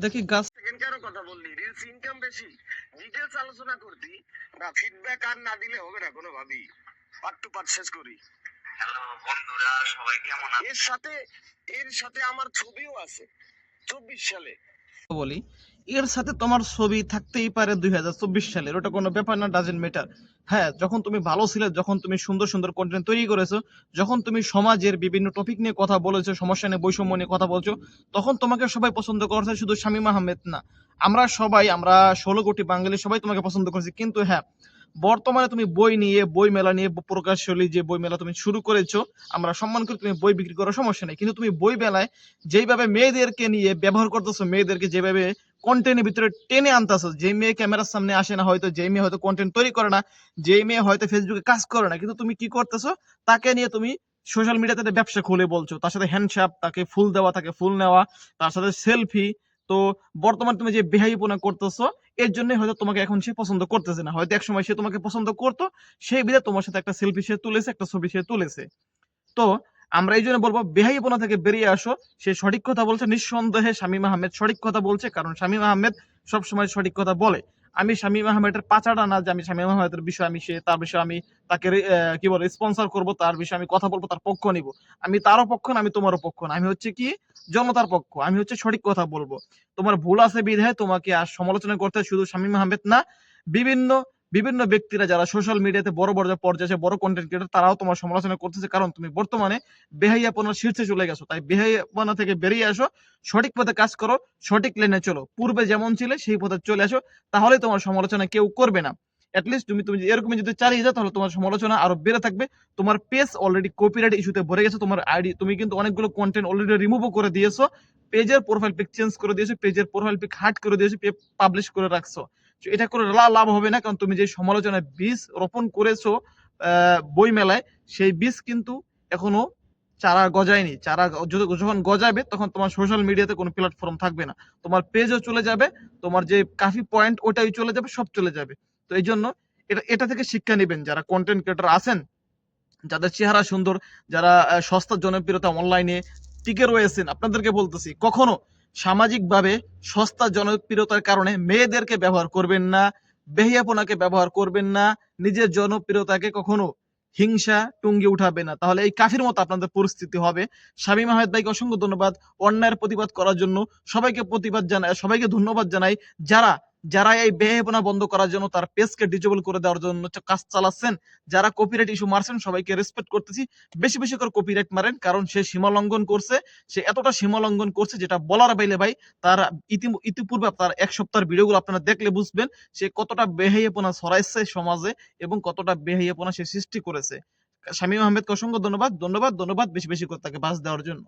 দেখি গাছ সেকেন্ড কেন কথা বললি। রিলস ইনকাম বেশি। ডিটেলস আলোচনা করতি। না ফিডব্যাক আর না দিলে হবে না কোনো ভাবি পার্ট টু পার্ট শেষ করি। হ্যালো বন্ধুরা সবাই কেমন আছেন? এর সাথে এর সাথে আমার ছবিও আছে চব্বিশ সালে। বলি। এর সাথে তোমার ছবি থাকতেই পারে দুই হাজার চব্বিশ সালের, ওটা কোনো ব্যাপার না ডাজেন্ট ম্যাটার হ্যাঁ যখন তুমি ভালো ছিলে, যখন তুমি সুন্দর সুন্দর কন্টেন্ট তৈরি করেছ, যখন তুমি সমাজের বিভিন্ন টপিক নিয়ে কথা বলেছ, সমস্যা নিয়ে, বৈষম্য নিয়ে কথা বলছো, তখন তোমাকে সবাই পছন্দ করছে, শুধু শামীম আহমেদ না। আমরা সবাই, আমরা ষোলো কোটি বাঙালি সবাই তোমাকে পছন্দ করছি, কিন্তু হ্যাঁ বর্তমানে তুমি বই নিয়ে বই মেলা নিয়ে, প্রকাশশালী যে বই মেলা তুমি শুরু করেছ, আমরা সম্মান করি, তুমি বই বিক্রি করার সমস্যা নেই। কিন্তু তুমি বই মেলায় যেইভাবে মেয়েদেরকে নিয়ে ব্যবহার করতেছো, মেয়েদেরকে যেভাবে কন্টেন্টের ভিতরে টেনে আনতেছো। যে মেয়ে ক্যামেরার সামনে আসে না, হয়তো যে মেয়ে হয়তো কন্টেন্ট তৈরি করে না যে মেয়ে হয়তো ফেসবুকে কাজ করে না, কিন্তু তুমি কি করতেছো? তাকে নিয়ে তুমি সোশ্যাল মিডিয়াতে ব্যবসা খুলে বলছো। তার সাথে হ্যান্ডশাপ তাকে ফুল দেওয়া, তাকে ফুল নেওয়া, তার সাথে সেলফি তো বর্তমানে তুমি যে বেহাইপনা করতেছো, এর জন্যই হয়তো তোমাকে এখন সে পছন্দ করতেছে না। হয়তো একসময় সে তোমাকে পছন্দ করতো, সেই বিধে তোমার সাথে একটা সেলফি সে তুলেছে, একটা ছবি সে তুলেছে। তো আমরা এই জন্য বলব, বেহাইপনা থেকে বেরিয়ে আসো। সে সঠিক কথা বলছে, নিঃসন্দেহে শামীম আহমেদ সঠিক কথা বলছে, কারণ শামীম আহমেদ সবসময় সঠিক কথা বলে। আমি শামীম আহমেদের পাচাটা না যে আমি শামীম আহমেদের বিষয়ে আমি সে তার বিষয়ে আমি তাকে কি বলে স্পন্সর করব, তার বিষয়ে আমি কথা বলব, তার পক্ষ নিব। আমি তারও পক্ষ না, আমি তোমারও পক্ষ না। আমি হচ্ছে কি? জনতার পক্ষ। আমি হচ্ছে সঠিক কথা বলব। তোমার ভুল আছে বিধায় তোমাকে আর সমালোচনা করতে শুধু শামীম আহমেদ না। বিভিন্ন বিভিন্ন ব্যক্তিরা যারা সোশ্যাল মিডিয়াতে বড় বড় পর্যায়ে বড় কন্টেন্ট ক্রিয়েটার তারাও তোমার সমালোচনা করতেছে। কারণ তুমি বর্তমানে বেহাইয়াপনার শীর্ষে চলে গেছো। তাই বেহাইয়াপনা থেকে বেরিয়ে আসো, সঠিক পথে কাজ করো, সঠিক লেনে চলো। পূর্বে যেমন ছিলে, সেই পথে চলে আসো। তাহলে তোমার সমালোচনা কেউ করবে না। অ্যাটলিস্ট তুমি তুমি এরকম যদি চালিয়ে যাও, তাহলে তোমার সমালোচনা আরও বেড়ে থাকবে। তোমার পেজ অলরেডি কপিরাইট ইস্যুতে ভরে গেছে। তোমার আইডি তুমি কিন্তু অনেকগুলো কন্টেন্ট অলরেডি রিমুভও করে দিয়েছ। পেজের প্রোফাইল পিক চেঞ্জ করে দিয়েছ। পেজের প্রোফাইল পিক হাট করে দিয়েছ। পাবলিশ করে রাখছো। এটা করে লাভ হবে না, কারণ তুমি যে সমালোচনায় বীজ রোপণ করেছ বই মেলায় সেই বীজ কিন্তু এখনও চারা গজায়নি। চারা যখন গজাবে, তখন তোমার সোশ্যাল মিডিয়াতে কোনো প্ল্যাটফর্ম থাকবে না। তোমার পেজও চলে যাবে, তোমার যে কাফি পয়েন্ট ওটাই চলে যাবে, সব চলে যাবে। তো এই জন্য এটা এটা থেকে শিক্ষা নেবেন। যারা কন্টেন্ট ক্রিয়েটর আছেন, যাদের চেহারা সুন্দর, যারা সস্তা জনপ্রিয়তা অনলাইনে টিকে রয়েছেন, আপনাদেরকে বলতেছি, কখনো সামাজিকভাবে সস্তা জনপ্রিয়তার কারণে মেয়েদেরকে ব্যবহার করবেন না, বেহিয়াপনাকে ব্যবহার করবেন না, নিজের জনপ্রিয়তাকে কখনো হিংসা, টুঙ্গি উঠাবে না। তাহলে এই কাফির মতো আপনাদের পরিস্থিতি হবে। স্বামী আহমেদ ভাইকে অসংখ্য ধন্যবাদ। অন্যায়ের প্রতিবাদ করার জন্য সবাইকে প্রতিবাদ জানাই, সবাইকে ধন্যবাদ জানাই। যারা যারা এই বেহেপনা বন্ধ করার জন্য তার পেজকে ডিজেবল করে দেওয়ার জন্য কাজ চালাচ্ছেন, যারা কপিরাইট ইস্যু মারছেন, সবাইকে রেসপেক্ট করতেছি। বেশি বেশি করে কপিরাইট মারেন, কারণ সে সীমা লঙ্ঘন করছে, সে এতটা সীমা লঙ্ঘন করছে যেটা বলার বাইলে ভাই, তার ইতিপূর্বে তার এক সপ্তাহের ভিডিওগুলো আপনারা দেখলে বুঝবেন সে কতটা বেহাইয়াপনা ছড়াইছে সমাজে এবং কতটা বেহাইয়াপনা সে সৃষ্টি করেছে। শামীম আহমেদকে অসংখ্য ধন্যবাদ ধন্যবাদ ধন্যবাদ, বেশি বেশি করে তাকে বাস দেওয়ার জন্য।